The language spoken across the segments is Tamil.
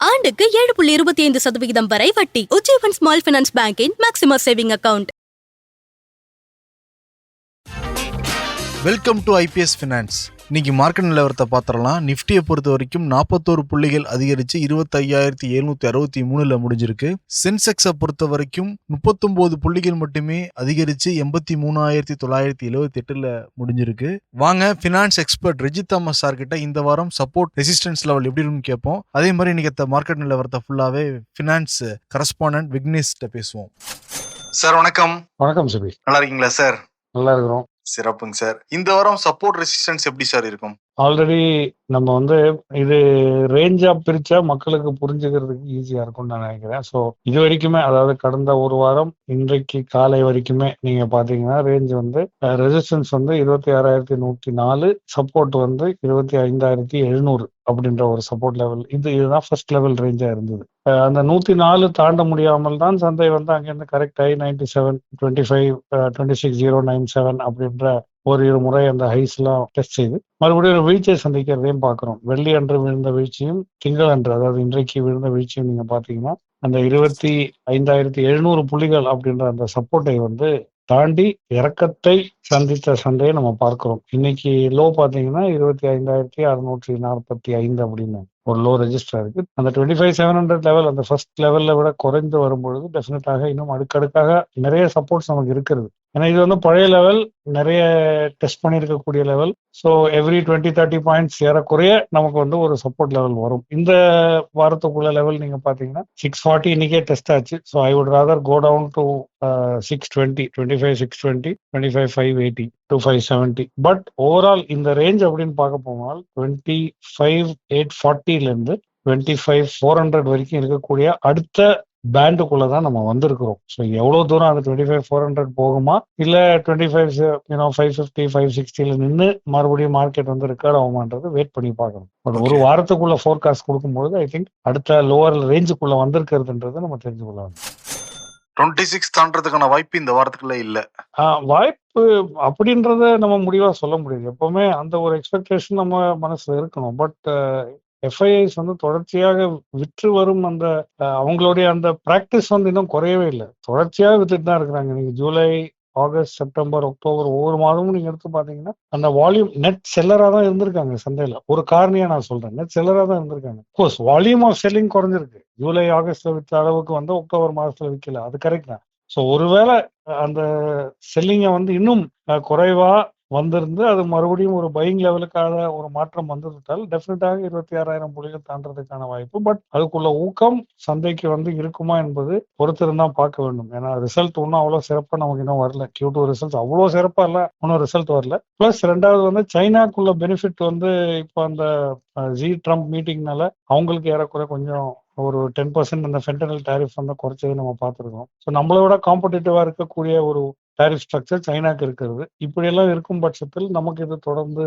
ஆண்டுக்கு ஏழு புள்ளி இருபத்தி ஐந்து சதவிகிதம் வரை வட்டி. Ujjivan small finance பேங்கின் maximum saving account. Welcome to IBS finance இன்னைக்கு மார்க்கெட் நிலவரத்தை பார்த்துடலாம். நிஃப்டியை பொறுத்த வரைக்கும் நாற்பத்தோரு புள்ளிகள் அதிகரித்து இருபத்தையாயிரத்தி எழுநூத்தி அறுபத்தி மூணுல முடிஞ்சிருக்கு. சென்செக்ஸை பொறுத்த வரைக்கும் முப்பத்தொன்பது புள்ளிகள் மட்டுமே அதிகரித்து எண்பத்தி மூணாயிரத்தி தொள்ளாயிரத்தி எழுபத்தி எட்டுல முடிஞ்சிருக்கு. வாங்க finance expert Rejith Thomas sir கிட்ட இந்த வாரம் சப்போர்ட் ரெசிஸ்டன்ஸ் லெவல் எப்படி இருக்குன்னு கேட்போம். அதே மாதிரி இன்னைக்கு மார்க்கெட் நிலவரத்தை ஃபுல்லாவே ஃபினான்ஸ் கரஸ்பாண்டன்ட் விக்னேஷ்கிட்ட பேசுவோம். சார் வணக்கம். வணக்கம் சுபி நல்லா இருக்கீங்களா சார் நல்லா இருக்கிறோம். சிறப்புங்க சார். இந்த வாரம் சப்போர்ட் ரெசிஸ்டன்ஸ் எப்படி சார் இருக்கும்? ஆல்ரெடி நம்ம வந்து இது ரேஞ்சா பிரிச்சா மக்களுக்கு புரிஞ்சுக்கிறதுக்கு ஈஸியா இருக்கும்னு நான் நினைக்கிறேன். ஸோ இது வரைக்குமே அதாவது கடந்த ஒரு வாரம் இன்றைக்கு காலை வரைக்குமே நீங்க பாத்தீங்கன்னா ரேஞ்ச் வந்து ரெசிஸ்டன்ஸ் வந்து இருபத்தி ஆறாயிரத்தி நூத்தி நாலு சப்போர்ட் வந்து இருபத்தி ஐந்தாயிரத்தி எழுநூறு அப்படின்ற ஒரு சப்போர்ட் லெவல் இது இதுதான் ஃபர்ஸ்ட் லெவல் ரேஞ்சா இருந்தது. அந்த நூத்தி நாலு தாண்ட முடியாமல் தான் சந்தை வந்து அங்கிருந்து கரெக்ட் ஆகி ninety seven twenty five twenty six zero nine seven அப்படின்ற ஒரு இரு முறை அந்த ஹைஸ்லாம் டெஸ்ட் செய்து மறுபடியும் ஒரு வீழ்ச்சியை சந்திக்கிறதையும் பார்க்குறோம். வெள்ளி அன்று விழுந்த வீழ்ச்சியும் திங்கள் அன்று அதாவது இன்றைக்கு விழுந்த வீழ்ச்சியும் நீங்கள் பார்த்தீங்கன்னா அந்த இருபத்தி ஐந்தாயிரத்தி எழுநூறு புள்ளிகள் அப்படின்ற அந்த சப்போர்ட்டை வந்து தாண்டி இறக்கத்தை சந்தித்த சந்தையை நம்ம பார்க்கிறோம். இன்னைக்கு லோ பார்த்தீங்கன்னா இருபத்தி ஐந்தாயிரத்தி அறுநூற்றி நாற்பத்தி ஐந்து அப்படின்னு. ஒரு லோ ரெஜிஸ்டர் இருக்கு. அந்த twenty five seven hundred level அந்த ஃபர்ஸ்ட் லெவல்ல விட குறைந்து வரும்பொழுது டெஃபினட்டாக இன்னும் அடுக்கடுக்காக நிறைய சப்போர்ட்ஸ் நமக்கு இருக்கிறது. ஏன்னா இது வந்து பழைய லெவல் நிறைய டெஸ்ட் பண்ணியிருக்கக்கூடிய level so every twenty thirty points ஏறக்குறைய நமக்கு வந்து ஒரு சப்போர்ட் லெவல் வரும். இந்த வாரத்துக்குள்ள லெவல் நீங்க பாத்தீங்கன்னா சிக்ஸ் ஃபார்ட்டி இன்னைக்கே டெஸ்ட் ஆச்சு. So I would rather go down to six twenty twenty five six twenty twenty five five eighty two five seventy but overall இந்த ரேஞ்ச் அப்படின்னு பார்க்க போனால் டுவெண்ட்டி ஃபைவ் எயிட் ஃபார்ட்டிலேருந்து டுவெண்ட்டி ஃபைவ் ஃபோர் ஹண்ட்ரட் வரைக்கும் இருக்கக்கூடிய அடுத்த பேண்டுக்குள்ள தான் நம்ம வந்திருக்கிறோம். ஸோ எவ்வளவு தூரம் அந்த டுவெண்ட்டி ஃபைவ் ஃபோர் ஹண்ட்ரட் போகுமா? இல்ல twenty five you know five fifty five சிக்ஸ்டில நின்று மறுபடியும் மார்க்கெட் வந்து ரெக்கார்ட் ஆகுமான்றது வெயிட் பண்ணி பார்க்கணும். பட் ஒரு. வாரத்துக்குள்ள ஃபோர்காஸ்ட் கொடுக்கும்போது ஐ திங்க் அடுத்த லோவர் ரேஞ்சுக்குள்ள வந்திருக்கிறதுன்றது நம்ம தெரிஞ்சு கொள்ளலாம் டுவெண்ட்டி சிக்ஸ் தாண்டறதுக்கான வாய்ப்பு இந்த வாரத்துக்குள்ள இல்ல. வாய்ப்பு அப்படின்றத நம்ம முடிவா சொல்ல முடியாது. எப்பவுமே அந்த ஒரு எக்ஸ்பெக்டேஷன் நம்ம மனசுல இருக்கணும். பட் எஃப்ஐஐஸ் வந்து தொடர்ச்சியாக விற்று வரும் அந்த அவங்களுடைய அந்த பிராக்டிஸ் வந்து இன்னும் குறையவே இல்லை. தொடர்ச்சியாக வித்துட்டு தான் இருக்கிறாங்க. நீங்க ஜூலை ஆகஸ்ட் செப்டம்பர் அக்டோபர் ஒவ்வொரு மாதமும் நீங்க எடுத்து பாத்தீங்கன்னா அந்த வால்யூம் நெட் செல்லரா தான் இருந்திருக்காங்க சந்தையில. ஒரு காரணியா நான் சொல்றேன். நெட் செல்லரா தான் இருந்திருக்காங்க. கோர்ஸ் வால்யூம் ஆஃப் செல்லிங் குறைஞ்சிருக்கு. ஜூலை ஆகஸ்ட்ல விற்ற அளவுக்கு வந்து அக்டோபர் மாசத்துல விற்கல அது கரெக்ட் தான். ஸோ ஒருவேளை அந்த செல்லிங்கை வந்து இன்னும் குறைவா வந்திருந்து அது மறுபடியும் ஒரு பையிங் லெவலுக்கான ஒரு மாற்றம் வந்துவிட்டால் டெஃபினட்டாக இருபத்தி ஆறாயிரம் புள்ளிகள் தாண்டதுக்கான வாய்ப்பு. பட் அதுக்குள்ள ஊக்கம் சந்தைக்கு வந்து இருக்குமா என்பது பொறுத்திருந்தான் பார்க்க வேண்டும். ஏன்னா ரிசல்ட் ஒன்றும் அவ்வளோ சிறப்பாக நமக்கு இன்னும் வரல. கியூ டூ ரிசல்ட் அவ்வளோ சிறப்பாக இல்லை இன்னும் ரிசல்ட் வரல. ப்ளஸ் ரெண்டாவது வந்து சைனாக்குள்ள பெனிஃபிட் வந்து இப்போ அந்த ஜி ட்ரம்ப் மீட்டிங்னால அவங்களுக்கு ஏறக்குறைய கொஞ்சம் ஒரு டென் பர்சன்ட் அந்த ஃபென்டனல் டேரிஃப் வந்து குறைச்சது நம்ம பார்த்துருக்கோம். ஸோ நம்மளை விட காம்படிட்டிவா இருக்கக்கூடிய ஒரு டேரிஃப் ஸ்ட்ரக்சர் சைனாக்கு இருக்கிறது. இப்படியெல்லாம் இருக்கும் பட்சத்தில் நமக்கு இது தொடர்ந்து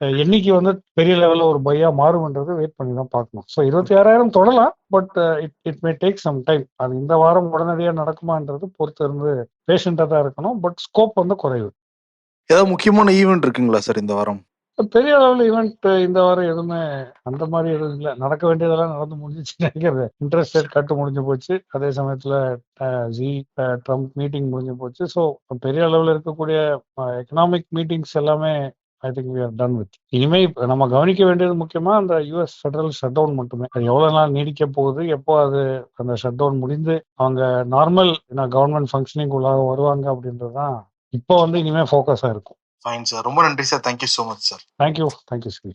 அஹ், என்னைக்கு வந்து பெரிய லெவலில் ஒரு பையா மாறும்ன்றது வெயிட் பண்ணி தான் பார்க்கணும். ஸோ இருபத்தி ஆறாயிரம் தொடலாம் but it it may take some time அது இந்த வாரம் உடனடியாக நடக்குமான்றது பொறுத்து இருந்து பேஷண்டாக தான் இருக்கணும் பட் ஸ்கோப் வந்து குறைவு. ஏதாவது முக்கியமான ஈவெண்ட் இருக்குங்களா சார் இந்த வாரம்? பெரிய அளவில் ஈவெண்ட் இந்த வாரம் எதுவுமே அந்த மாதிரி எதுவும் இல்லை. நடக்க வேண்டியதெல்லாம் நடந்து முடிஞ்சிச்சு நினைக்கிறேன். இன்ட்ரெஸ்ட் ரேட் கட்டு முடிஞ்சு போச்சு. அதே சமயத்தில் ஜி ட்ரம்ப் மீட்டிங் முடிஞ்சு போச்சு. ஸோ பெரிய அளவில் இருக்கக்கூடிய எக்கனாமிக் மீட்டிங்ஸ் எல்லாமே I think we are done with இனிமே நம்ம கவனிக்க வேண்டியது முக்கியமா அந்த யூஎஸ் ஃபெடரல் ஷட் டவுன் மட்டுமே. அது எவ்வளவு நாள் நீடிக்க போகுது எப்போ அது அந்த ஷட் டவுன் முடிந்து அவங்க நார்மல் கவர்மெண்ட் ஃபங்க்ஷனிங் உள்ளாக வருவாங்க அப்படின்றது தான் இப்போ வந்து இனிமே ஃபோக்கஸா இருக்கும். ஃபைன் சார் ரொம்ப நன்றி sir thank you so much sir thank you thank you Sri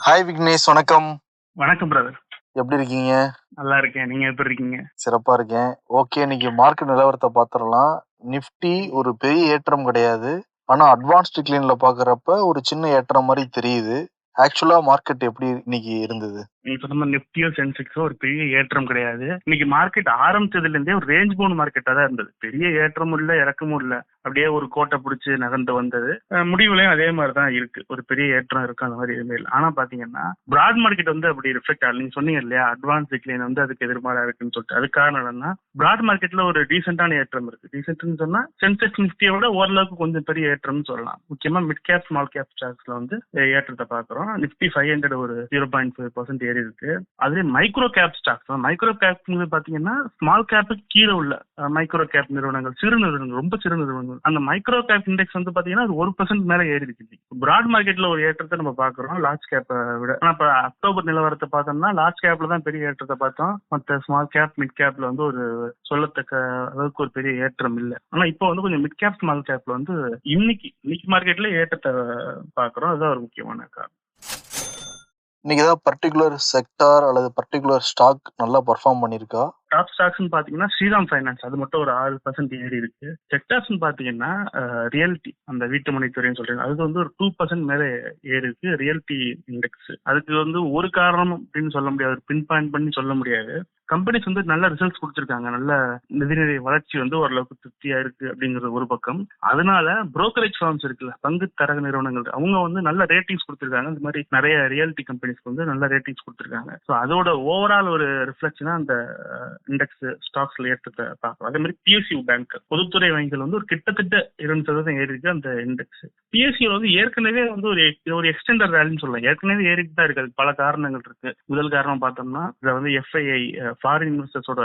hi Vignesh வணக்கம். வணக்கம் பிரதர் எப்படி இருக்கீங்க? நல்லா இருக்கேன். நீங்க எப்படி இருக்கீங்க? சிறப்பா இருக்கேன். ஓகே இன்னைக்கு மார்க்கெட் நிலவரத்தை பார்த்துடலாம். நிஃப்டி ஒரு பெரிய ஏற்றம் கிடையாது. ஆனா அட்வான்ஸ் டிக்ளைன்ல பாக்குறப்ப ஒரு சின்ன ஏற்றம் மாதிரி தெரியுது. ஆக்சுவலா மார்க்கெட் எப்படி இன்னைக்கு இருந்தது? நீங்க சொன்ன மாதிரி நிப்டியோ சென்செக்ஸோ ஒரு பெரிய ஏற்றம் கிடையாது. இன்னைக்கு மார்க்கெட் ஆரம்பிச்சதுல இருந்தே ஒரு ரேஞ்ச் பவுண்ட் மார்க்கெட்டா தான் இருந்தது. பெரிய ஏற்றமும் இல்ல இறக்கமும் இல்ல. அப்படியே ஒரு கோட்டை பிடிச்சி நகர்ந்து வந்தது. அஹ் முடிவுலயும் அதே மாதிரி தான் இருக்கு. ஒரு பெரிய ஏற்றம் இருக்கு அந்த மாதிரி எதுவுமே இல்லை. ஆனா பாத்தீங்கன்னா பிராட் மார்க்கெட் வந்து அப்படி ரிஃப்ளெக்ட் ஆகல. நீங்க சொன்னீங்க இல்லையா அட்வான்ஸ் டிக்ளைன் வந்து அதுக்கு எதிர்மாறா இருக்குன்னு சொல்லிட்டு. அது காரணம் என்னன்னா பிராட் மார்க்கெட்ல ஒரு டீசென்டான ஏற்றம் இருக்கு. டீசென்ட்னு சொன்னா சென்செக்ஸ் நிஃப்டியை விட ஓரளவுக்கு கொஞ்சம் பெரிய ஏற்றம்னு சொல்லலாம். முக்கியமா மிட் கேப் ஸ்மால் கேப் ஸ்டாக்ஸ்ல வந்து ஏற்றத்தை பாக்குறோம் நிப்டி ஃபைவ் ஹண்ட்ரட் ஒரு ஜீரோ பாயிண்ட் ஃபைவ் பர்சன்ட் ஏறி இருக்கு. அதுலேயே micro cap stocks micro cap பாத்தீங்கன்னா ஸ்மால் கேப்புக்கு கீழே உள்ள மைக்ரோ கேப் நிறுவனங்கள் சிறு நிறுவனங்கள் ரொம்ப சிறு நிறுவனங்கள். அந்த மைக்ரோ கேப் இண்டெக்ஸ் வந்து பாத்தீங்கன்னா அது ஒரு பர்சன்ட் மேல ஏறி இருக்கு பிராட் மார்க்கெட்ல ஒரு ஏற்றத்தை நம்ம பாக்குறோம் லார்ஜ் கேப்பை விட. ஆனா இப்ப அக்டோபர் நிலவரத்தை பார்த்தோம்னா லார்ஜ் கேப்ல தான் பெரிய ஏற்றத்தை பார்த்தோம். மத்த ஸ்மால் கேப் மிட் கேப்ல வந்து ஒரு சொல்லத்தக்க அளவுக்கு ஒரு பெரிய ஏற்றம் இல்லை. ஆனா இப்போ வந்து கொஞ்சம் மிட் கேப் ஸ்மால் கேப்ல வந்து இன்னைக்கு இன்னைக்கு மார்க்கெட்ல ஏற்றத்தை பாக்குறோம். அதுதான் ஒரு முக்கியமான காரணம். இன்னைக்கு ஏதாவது பர்டிகுலர் செக்டார் அல்லது பர்டிகுலர் ஸ்டாக் நல்லா பர்ஃபார்ம் பண்ணிருக்கா டாப் ஸ்டாக்ஸ்னு பாத்தீங்கன்னா ஸ்ரீராம் ஃபைனான்ஸ் அது மட்டும் ஒரு ஆறு பர்சன்ட் ஏறி இருக்கு. செக்டார்ஸ்னு பாத்தீங்கன்னா ரியல்டி அந்த வீட்டு மணித்துறைன்னு சொல்றீங்க. அது வந்து ஒரு டூ பர்சன்ட் மேல ஏறி இருக்கு ரியல்டி இண்டெக்ஸ் அதுக்கு வந்து ஒரு காரணம் அப்படின்னு சொல்ல முடியாது. பின் பாயிண்ட் பண்ணி சொல்ல முடியாது. கம்பெனிஸ் வந்து நல்ல ரிசல்ட்ஸ் கொடுத்துருக்காங்க. நல்ல நிதிநிலை வளர்ச்சி வந்து ஓரளவுக்கு திருப்தியா இருக்கு அப்படிங்கிறது ஒரு பக்கம். அதனால புரோக்கரேஜ் ஃபார்ம்ஸ் இருக்குல்ல பங்கு தரக நிறுவனங்கள் அவங்க வந்து நல்ல ரேட்டிங்ஸ் கொடுத்துருக்காங்க. இந்த மாதிரி நிறைய ரியாலிட்டி கம்பெனிஸ்க்கு வந்து நல்ல ரேட்டிங்ஸ் கொடுத்துருக்காங்க. ஸோ அதோட ஓவரால் ஒரு ரிஃப்ளெக்ஷனா அந்த இண்டெக்ஸ் ஸ்டாக்ஸ்ல ஏற்றத்தை பார்க்கலாம். அதே மாதிரி பிஎஸ்யூ பேங்க் பொதுத்துறை வங்கிகள் வந்து ஒரு கிட்டத்தட்ட இரண்டு சதவீதம் ஏறி இருக்கு அந்த இண்டெக்ஸ் பிஎஸ்யூ வந்து ஏற்கனவே வந்து ஒரு ஒரு எக்ஸ்டெண்டர் ரேலின்னு சொல்லலாம். ஏற்கனவே ஏறிட்டு தான் இருக்கு. பல காரணங்கள் இருக்கு. முதல் காரணம் பார்த்தோம்னா இதை வந்து எஃப்ஐஐ ஃபாரின் இன்வெஸ்டர்ஸோட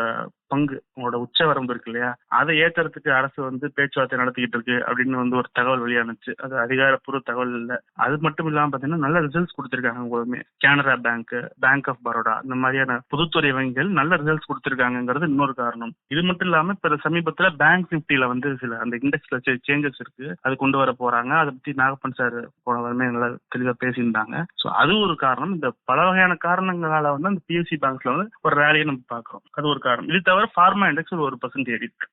பங்கு உங்களோட உச்ச வரம்பு இருக்கு இல்லையா? அதை ஏத்துறதுக்கு அரசு வந்து பேச்சுவார்த்தை நடத்திக்கிட்டு இருக்கு அப்படின்னு வந்து ஒரு தகவல் வெளியானுச்சு. அது அதிகாரப்பூர்வ தகவல் இல்ல. அது மட்டும் இல்லாம பாத்தீங்கன்னா நல்ல ரிசல்ட்ஸ் கொடுத்திருக்காங்க உங்களுமே. Canara bank bank of Baroda இந்த மாதிரியான பொதுத்துறை வங்கிகள் நல்ல ரிசல்ட்ஸ் கொடுத்திருக்காங்கிறது இன்னொரு காரணம். இது மட்டும் இல்லாம இப்ப சமீபத்துல பேங்க் நிப்டியில வந்து சில அந்த இண்டெக்ஸ்ல சேஞ்சஸ் இருக்கு. அது கொண்டு வர போறாங்க. அதை பத்தி நாகப்பன் சார் போன வாரமே நல்லா தெளிவா பேசியிருந்தாங்க. சோ அது ஒரு காரணம். இந்த பல வகையான காரணங்களால வந்து அந்த பிஎஸ்சி பேங்க்ஸ்ல வந்து ஒரு ரேலியை நம்ம பாக்குறோம் அது ஒரு காரணம். இது தவிர ஃபார்மா இண்டெக்ஸ் ஒரு பர்சன்ட் ஏறி இருக்கு.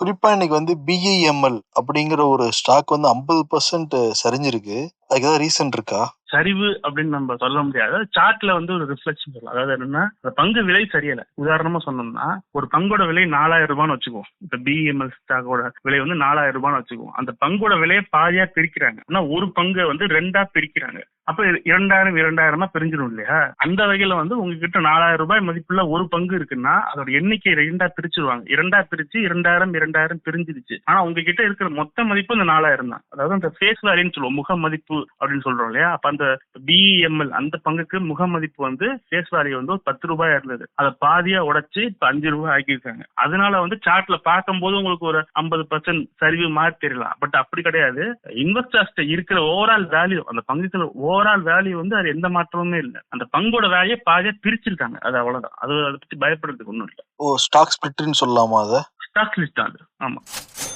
குறிப்பா இன்னைக்கு வந்து பிஇஎம்எல் அப்படிங்கிற ஒரு ஸ்டாக் வந்து ஐம்பது பர்சன்ட் சரிஞ்சிருக்கு. அதுக்கு ஏதாவது ரீசன் இருக்கா? சரிவு அப்படின்னு நம்ம சொல்ல முடியாது. சார்ட்ல வந்து ஒரு ரிஃப்ளெக்ஷன் சொல்லலாம் அதாவது என்னன்னா அந்த பங்கு விலை சரியல உதாரணமா சொன்னோம்னா ஒரு பங்கோட விலை நாலாயிரம் ரூபான்னு வச்சுக்குவோம். இப்ப பிஎம்எல் ஸ்டாக்கோட விலை வந்து நாலாயிரம் ரூபான்னு வச்சுக்குவோம். அந்த பங்கோட விலையை பாதியா பிரிக்கிறாங்க. ஆனா ஒரு பங்கை வந்து ரெண்டா பிரிக்கிறாங்க. அப்ப இரண்டாயிரம் இரண்டாயிரமா பிரிஞ்சிடும் இல்லையா? அந்த வகையில வந்து உங்ககிட்ட நாலாயிரம் ரூபாய் மதிப்புள்ள ஒரு பங்கு இருக்குன்னா அதோட எண்ணிக்கை ரெண்டா பிரிச்சிருவாங்க. இரண்டா பிரிச்சு இரண்டாயிரம் இரண்டாயிரம் பிரிஞ்சிருச்சு. ஆனா உங்ககிட்ட இருக்கிற மொத்த மதிப்பு அந்த நாலாயிரம் தான். அதாவது அந்த ஃபேஸ் வேல்யூன்னு சொல்லுவோம். முக மதிப்பு அப்படின்னு சொல்றோம் இல்லையா? அப்ப அந்த பிஇஎம்எல் அந்த பங்குக்கு முக மதிப்பு வந்து ஃபேஸ் வேல்யூ வந்து ஒரு பத்து ரூபாய் இருந்தது. அதை பாதியா உடைச்சு இப்ப அஞ்சு ரூபாய் ஆக்கியிருக்காங்க. அதனால வந்து சார்ட்ல பார்க்கும்போது உங்களுக்கு ஒரு ஐம்பது பர்சன்ட் சரிவு மாதிரி தெரியலாம். பட் அப்படி கிடையாது. இன்வெஸ்டர்ஸ்ட இருக்கிற ஓவரால் வேல்யூ அந்த பங்குக்கு ஓவரால் வேல்யூ வந்து அது எந்த மாற்றமுமே இல்லை. அந்த பங்கோட வேல்யூ பாதியா பிரிச்சிருக்காங்க. அது அவ்வளவுதான். அது அதை பத்தி பயப்படுறதுக்கு ஒன்றும் இல்லை. ஓ ஸ்டாக் ஸ்பிளிட்னு சொல்லலாமா அதை? ஸ்டாக் அது. ஆமா.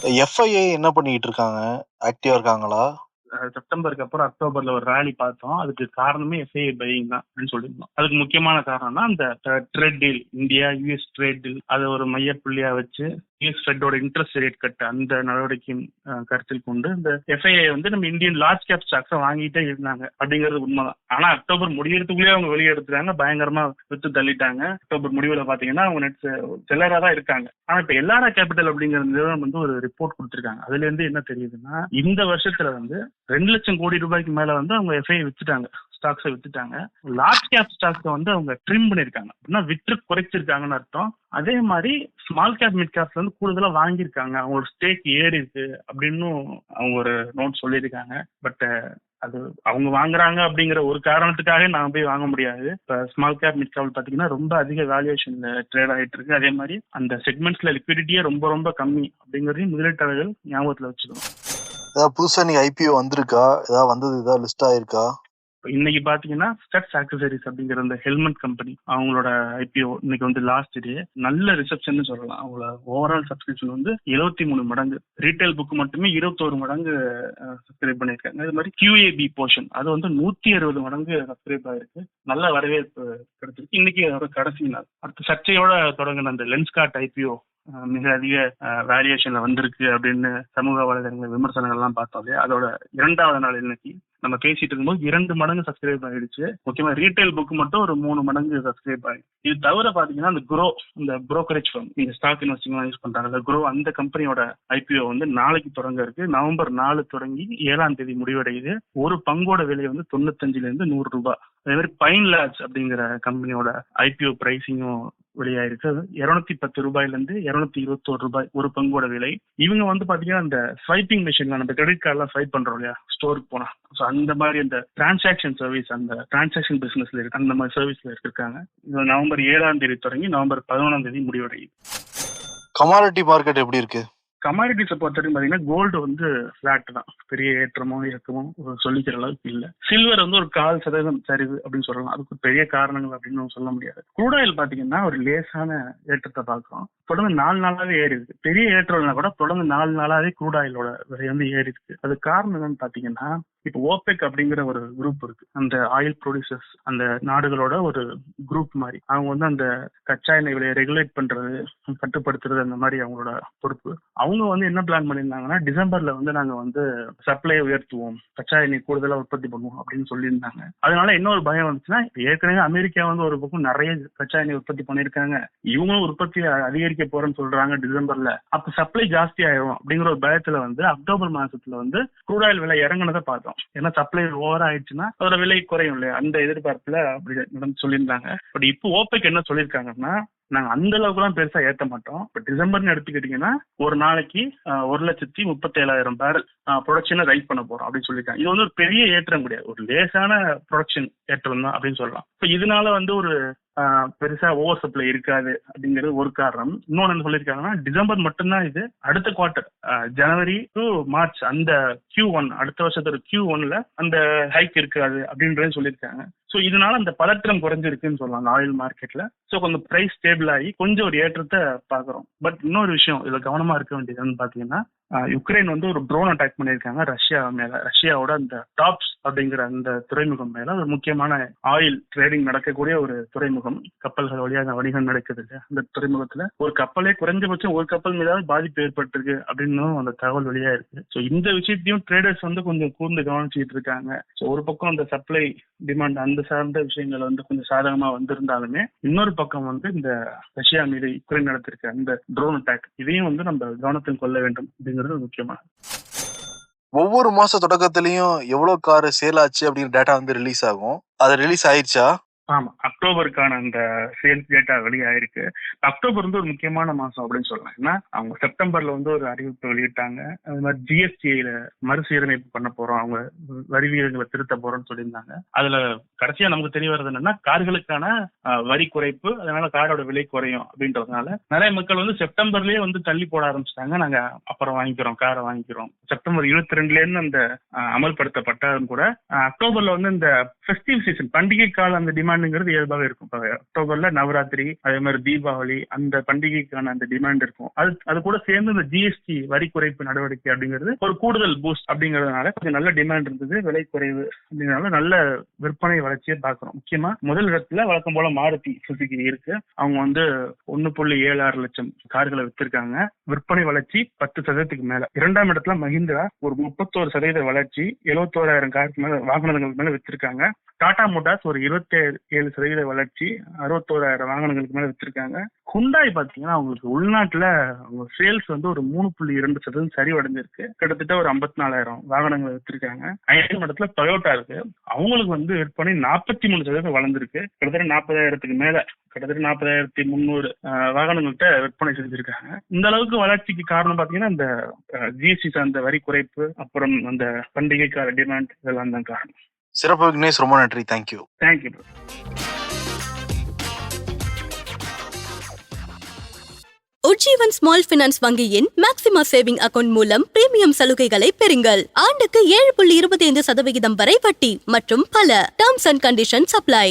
எஃப்ஐஏ என்ன பண்ணிக்கிட்டு இருக்காங்க? ஆக்டிவா இருக்காங்களா? செப்டம்பருக்கு அப்புறம் அக்டோபர்ல ஒரு ரேலி பார்த்தோம். அதுக்கு காரணமே எஃப்ஐ பையிங் தான் அப்படின்னு சொல்லியிருந்தோம். அதுக்கு முக்கியமான காரணம்னா அந்த trade deal India US trade deal அதை ஒரு மையப்புள்ளியா வச்சு யூஎஸ் ஃபெட்டோட இன்ட்ரெஸ்ட் ரேட் கட் அந்த நடவடிக்கையும் கருத்தில் கொண்டு இந்த எஃப்ஐஐ வந்து நம்ம இந்தியன் லார்ஜ் கேப் ஸ்டாக்ஸை வாங்கிட்டே இருந்தாங்க. அப்படிங்கிறது உண்மைதான். ஆனா அக்டோபர் முடியறதுக்குள்ளேயே அவங்க வெளியெடுத்துட்டாங்க பயங்கரமா வித்து தள்ளிட்டாங்க. அக்டோபர் முடிவுல பாத்தீங்கன்னா அவங்க நெட் செல்லரா தான் இருக்காங்க. ஆனா இப்ப எல்லாரா கேபிட்டல் அப்படிங்கிற நிறுவனம் வந்து ஒரு ரிப்போர்ட் கொடுத்திருக்காங்க. அதுல இருந்து என்ன தெரியுதுன்னா இந்த வருஷத்துல வந்து ரெண்டு லட்சம் கோடி ரூபாய்க்கு மேல வந்து அவங்க எஃப்ஐ வித்துட்டாங்க. ஸ்டாக்ஸை வித்துட்டாங்க. லார்ஜ் கேப் ஸ்டாக்ஸை வந்து அவங்க ட்ரிம் பண்ணிருக்காங்க அப்படின்னா விற்று குறைச்சிருக்காங்கன்னு அர்த்தம். அதே மாதிரி ஸ்மால் கேப் மிட் கேப்ஸ்ல வந்து கூடுதலா வாங்கியிருக்காங்க. அவங்களோட ஸ்டேக் ஏறி இருக்கு அப்படின்னு அவங்க ஒரு நோட் சொல்லியிருக்காங்க. பட் அது அவங்க வாங்குறாங்க அப்படிங்கிற ஒரு காரணத்துக்காக நான் போய் வாங்க முடியாது. இப்ப ஸ்மால் கேப் மிட் கேப் பாத்தீங்கன்னா ரொம்ப அதிக வேல்யூவேஷன்ல ட்ரேட் ஆயிட்டு இருக்கு அதே மாதிரி அந்த செக்மெண்ட்ஸ்ல லிக்விடிட்டியே ரொம்ப ரொம்ப கம்மி அப்படிங்கறதையும் முதலீட்டாளர்கள் ஞாபகத்துல வச்சுக்கணும். ஏதாவது புதுசா நீங்க ஐபிஓ வந்திருக்கா? ஏதாவது வந்தது ஏதாவது லிஸ்ட் ஆயிருக்கா? இன்னைக்கு பாத்தீங்கன்னா ஸ்டட்ஸ் ஆக்சசரிஸ் அப்படிங்கிற அந்த ஹெல்மெட் கம்பெனி அவங்களோட ஐபிஓ இன்னைக்கு வந்து லாஸ்ட் டே நல்ல ரிசப்ஷன் சொல்லலாம். அவங்களோட ஓவரால் சப்ஸ்கிரிப்ஷன் வந்து எழுபத்தி மூணு மடங்கு. ரீட்டைல் புக் மட்டுமே இருபத்தோரு மடங்கு சப்ஸ்கிரைப் பண்ணியிருக்காங்க. அது மாதிரி கியூஏபி போர்ஷன் அது வந்து நூத்தி அறுபது மடங்கு சப்ஸ்கிரைப் ஆயிருக்கு. நல்ல வரவேற்பு கிடைச்சிருக்கு. இன்னைக்கு அதோட கடைசி நாள். அடுத்த சர்ச்சையோட தொடங்கின அந்த லென்ஸ்கார்ட் ஐபிஓ மிக அதிக வேரியேஷன்ல வந்திருக்கு அப்படின்னு சமூக வலைதளங்கள் விமர்சனங்கள்லாம் பார்த்தாலே பார்த்தோம் இல்லையா? அதோட இரண்டாவது நாள் இன்னைக்கு நம்ம பேசிட்டு இருக்கும்போது இரண்டு மடங்கு சப்ஸ்கிரைப் ஆயிடுச்சு. முக்கியமா ரீட்டைல் புக் மட்டும் ஒரு மூணு மடங்கு சப்ஸ்கிரைப் ஆயிடுச்சு இது தவிர பாத்தீங்கன்னா அந்த குரோ இந்த brokerage firm நீங்க ஸ்டாக் இன்வெஸ்டிங் யூஸ் பண்றாங்க. குரோ அந்த கம்பெனியோட ஐபிஓ வந்து நாளைக்கு தொடங்க இருக்கு. நவம்பர் நாலு தொடங்கி ஏழாம் தேதி முடிவடையுது. ஒரு பங்கோட விலை வந்து தொண்ணூத்தஞ்சுல இருந்து நூறு ரூபாய். அதே மாதிரி பைன் லேப்ஸ் அப்படிங்கிற கம்பெனியோட ஐபிஓ பிரைசிங்கும் வெளியாயிருக்கு. இருநூத்தி பத்து ரூபாயில இருந்து இருநூத்தி இருபத்தோரு ரூபாய் ஒரு பங்கோட விலை. இவங்க வந்து பாத்தீங்கன்னா அந்த ஸ்வைப்பிங் மிஷின்ல நம்ம கிரெடிட் கார்டெல்லாம் ஸ்வைப் பண்றோம் இல்லையா? ஸ்டோருக்கு போனா. ஸோ அந்த மாதிரி அந்த டிரான்சாக்ஷன் சர்வீஸ் அந்த டிரான்சாக்ஷன் பிசினஸ்ல இருக்கு. அந்த மாதிரி சர்வீஸ்ல இருக்காங்க. இது நவம்பர் ஏழாம் தேதி தொடங்கி நவம்பர் பதினொன்றாம் தேதி முடிவடையுது. கமாடிட்டி மார்க்கெட் எப்படி இருக்கு? கமாடிட்டிஸை பொறுத்த வரைக்கும் பாத்தீங்கன்னா கோல்டு வந்து ஃபிளாட் தான். பெரிய ஏற்றமோ இறக்கமோ சொல்லிக்கிற அளவுக்கு இல்ல. சில்வர் வந்து ஒரு கால் சதவீதம் சரிவு அப்படின்னு சொல்லலாம். அதுக்கு பெரிய காரணங்கள் அப்படின்னு சொல்ல முடியாது. Crude பாத்தீங்கன்னா ஒரு லேசான ஏற்றத்தை பார்க்கிறோம். தொடர்ந்து நாலு நாளாவே ஏறி இருக்கு பெரிய ஏற்றம்னா கூட தொடர்ந்து நாலு நாளாவே குரூடாயிலோட விலை வந்து ஏறி இருக்கு அது காரணம் என்னன்னு பாத்தீங்கன்னா இப்போ ஓபெக் அப்படிங்கிற ஒரு குரூப் இருக்கு. அந்த ஆயில் ப்ரொடியூசர்ஸ் அந்த நாடுகளோட ஒரு குரூப் மாதிரி. அவங்க வந்து அந்த கச்சா எண்ணெய் விலையை ரெகுலேட் பண்றது கட்டுப்படுத்துறது அந்த மாதிரி அவங்களோட பொறுப்பு. அவங்க வந்து என்ன பிளான் பண்ணியிருந்தாங்கன்னா டிசம்பர்ல வந்து நாங்க வந்து சப்ளையை உயர்த்துவோம். கச்சா எண்ணெய் கூடுதலா உற்பத்தி பண்ணுவோம் அப்படின்னு சொல்லியிருந்தாங்க. அதனால இன்னொரு பயம் வந்துச்சுன்னா ஏற்கனவே அமெரிக்கா வந்து ஒரு பக்கம் நிறைய கச்சா எண்ணெய் உற்பத்தி பண்ணியிருக்காங்க. இவங்களும் உற்பத்தியை அதிகரிக்க போறேன்னு சொல்றாங்க டிசம்பர்ல. அப்ப சப்ளை ஜாஸ்தி ஆயிரும் அப்படிங்கிற ஒரு பயத்துல வந்து அக்டோபர் மாசத்துல வந்து குரூட் ஆயில் விலை இறங்குனதை பார்த்தோம். ஏன்னா சப்ளை ஓவர் ஆயிடுச்சுன்னா அதோட விலை குறையும் இல்லையா? அந்த எதிர்பார்ப்புல அப்படி நடந்து சொல்லியிருந்தாங்க. பட் இப்போ ஓபெக் என்ன சொல்லியிருக்காங்கன்னா நாங்க அந்த அளவுக்கு எல்லாம் பெருசா ஏத்த மாட்டோம். இப்ப டிசம்பர்னு எடுத்துக்கிட்டீங்கன்னா ஒரு நாளைக்கு ஒரு லட்சத்தி முப்பத்தேழாயிரம் பேரல் ப்ரொடக்ஷனை ரைட் பண்ண போறோம் அப்படின்னு சொல்லியிருக்காங்க. இது வந்து ஒரு பெரிய ஏற்றம் கிடையாது. ஒரு லேசான ப்ரொடக்ஷன் ஏற்றம் தான் அப்படின்னு சொல்லலாம். இப்ப இதனால வந்து ஒரு ஆஹ், பெருசா ஓவர் சப்ளை இருக்காது அப்படிங்கிறது ஒரு காரணம். இன்னொன்னு என்ன சொல்லியிருக்காங்கன்னா டிசம்பர் மட்டும்தான் இது அடுத்த குவார்டர் ஜனவரி டு மார்ச் அந்த கியூ ஒன் அடுத்த வருஷத்தோட கியூ ஒன்ல அந்த ஹைக் இருக்காது அப்படின்றது சொல்லியிருக்காங்க. ஸோ இதனால அந்த பதற்றம் குறைஞ்சிருக்குன்னு சொல்லலாம் அந்த ஆயில் மார்க்கெட்ல ஸோ கொஞ்சம் பிரைஸ் ஸ்டேபிள் ஆகி கொஞ்சம் ஒரு ஏற்றத்தை பாக்குறோம் பட் இன்னொரு விஷயம் இதுல கவனமா இருக்க வேண்டியதுன்னு பாத்தீங்கன்னா யுக்ரைன் வந்து ஒரு ட்ரோன் அட்டாக் பண்ணியிருக்காங்க. ரஷ்யா மேல ரஷ்யாவோட அந்த டாப்ஸ் அப்படிங்கிற அந்த துறைமுகம் மேல ஒரு முக்கியமான ஆயில் ட்ரேடிங் நடக்கக்கூடிய ஒரு துறைமுகம். கப்பல்கள் வழியாக வணிகம் நடக்குது. அந்த துறைமுகத்துல ஒரு கப்பலே குறைஞ்சபட்சம் ஒரு கப்பல் மீதாவது பாதிப்பு ஏற்பட்டிருக்கு அப்படின்னு அந்த தகவல் வெளியா இருக்கு. ஸோ இந்த விஷயத்தையும் ட்ரேடர்ஸ் வந்து கொஞ்சம் கூர்ந்து கவனிச்சுட்டு இருக்காங்க. ஸோ ஒரு பக்கம் அந்த சப்ளை டிமாண்ட் அந்த சார்ந்த விஷயங்கள் வந்து கொஞ்சம் சாதகமா வந்திருந்தாலுமே இன்னொரு பக்கம் வந்து இந்த ரஷ்யா மீது யுக்ரைன் நடத்திருக்க அந்த ட்ரோன் அட்டாக் இதையும் வந்து நம்ம கவனத்தில் கொள்ள வேண்டும் அப்படிங்கிறது முக்கியமா ஒவ்வொரு மாச தொடக்கத்திலையும் எவ்வளவு கார் சேல் ஆச்சு அப்படிங்கிற டேட்டா வந்து ரிலீஸ் ஆகும். அது ரிலீஸ் ஆயிடுச்சா ஆமா. அக்டோபருக்கான அந்த சேல்ஸ் டேட்டா வெளியாயிருக்கு. அக்டோபர் வந்து ஒரு முக்கியமான மாசம் அப்படின்னு சொல்லலாம். ஏன்னா அவங்க செப்டம்பர்ல வந்து ஒரு அறிவிப்பு வெளியிட்டாங்க. அது மாதிரி ஜிஎஸ்டியில மறுசீரமைப்பு பண்ண போறோம். அவங்க வரி விகிதங்களை திருத்த போறோம்னு சொல்லியிருந்தாங்க. அதுல கடைசியா நமக்கு தெரிய வருது என்னன்னா கார்களுக்கான வரி குறைப்பு அதனால காரோட விலை குறையும் அப்படின்றதுனால நிறைய மக்கள் வந்து செப்டம்பர்லயே வந்து தள்ளி போட ஆரம்பிச்சிட்டாங்க. நாங்க அப்புறம் வாங்கிக்கிறோம் காரை வாங்கிக்கிறோம். செப்டம்பர் இருபத்தி ரெண்டுல இருந்து அந்த அமல்படுத்தப்பட்டாலும் கூட அக்டோபர்ல வந்து இந்த ஃபெஸ்டிவ் சீசன் பண்டிகை கால அந்த டிமாண்டுங்கிறது இயல்பாவே இருக்கும். அக்டோபர்ல நவராத்திரி அதே மாதிரி தீபாவளி அந்த பண்டிகைக்கான அந்த டிமாண்ட் இருக்கும். அது அது கூட சேர்ந்து இந்த ஜிஎஸ்டி வரி குறைப்பு நடவடிக்கை அப்படிங்கிறது ஒரு கூடுதல் பூஸ்ட் அப்படிங்கிறதுனால கொஞ்சம் நல்ல டிமாண்ட் இருந்தது. விலை குறைவு அப்படிங்கறதுனால நல்ல விற்பனை வளர்ச்சியை பார்க்கிறோம். முக்கியமா முதல் இடத்துல வழக்கம் போல மாருதி சுசுகி இருக்கு. அவங்க வந்து ஒன்னு புள்ளி ஏழு ஆறு லட்சம் கார்களை வித்திருக்காங்க. விற்பனை வளர்ச்சி பத்து சதவீதத்துக்கு மேல. இரண்டாம் இடத்துல மஹிந்திரா ஒரு முப்பத்தோரு சதவீத வளர்ச்சி எழுபத்தோராயிரம் காருக்கு மேல வாகனங்களுக்கு மேல வித்திருக்காங்க. டாடா மோட்டார்ஸ் ஒரு இருபத்தேழு ஏழு சதவீத வளர்ச்சி அறுபத்தோராயிரம் வாகனங்களுக்கு மேல வச்சிருக்காங்க ஹுண்டாய் பாத்தீங்கன்னா அவங்களுக்கு உள்நாட்டுல அவங்க சேல்ஸ் வந்து ஒரு மூணு புள்ளி இரண்டு சதவீதம் சரிவடைஞ்சிருக்கு. கிட்டத்தட்ட ஒரு ஐம்பத்தி நாலாயிரம் வாகனங்கள் வச்சிருக்காங்க ஐந்தாம் இடத்துல டொயோட்டா இருக்கு. அவங்களுக்கு வந்து விற்பனை நாற்பத்தி மூணு சதவீதம் வளர்ந்துருக்கு. கிட்டத்தட்ட நாற்பதாயிரத்துக்கு மேல கிட்டத்தட்ட நாற்பதாயிரத்தி முந்நூறு வாகனங்கள்கிட்ட விற்பனை செஞ்சிருக்காங்க. இந்த அளவுக்கு வளர்ச்சிக்கு காரணம் பாத்தீங்கன்னா இந்த ஜிஎஸ்டி சார்ந்த வரி குறைப்பு அப்புறம் அந்த பண்டிகைக்கான டிமாண்ட் இதெல்லாம் தான் காரணம். சிறப்பு விக்னேஷ் ரொம்ப நன்றி. Thank you thank you Ujjivan small finance வங்கியின் மேக்ஸிமா சேவிங் அக்கவுண்ட் மூலம் பிரீமியம் சலுகைகளை பெறுங்கள். ஆண்டுக்கு ஏழு புள்ளி இருபத்தி ஐந்து சதவிகிதம் வரை வட்டி மற்றும் பல. Terms and condition supply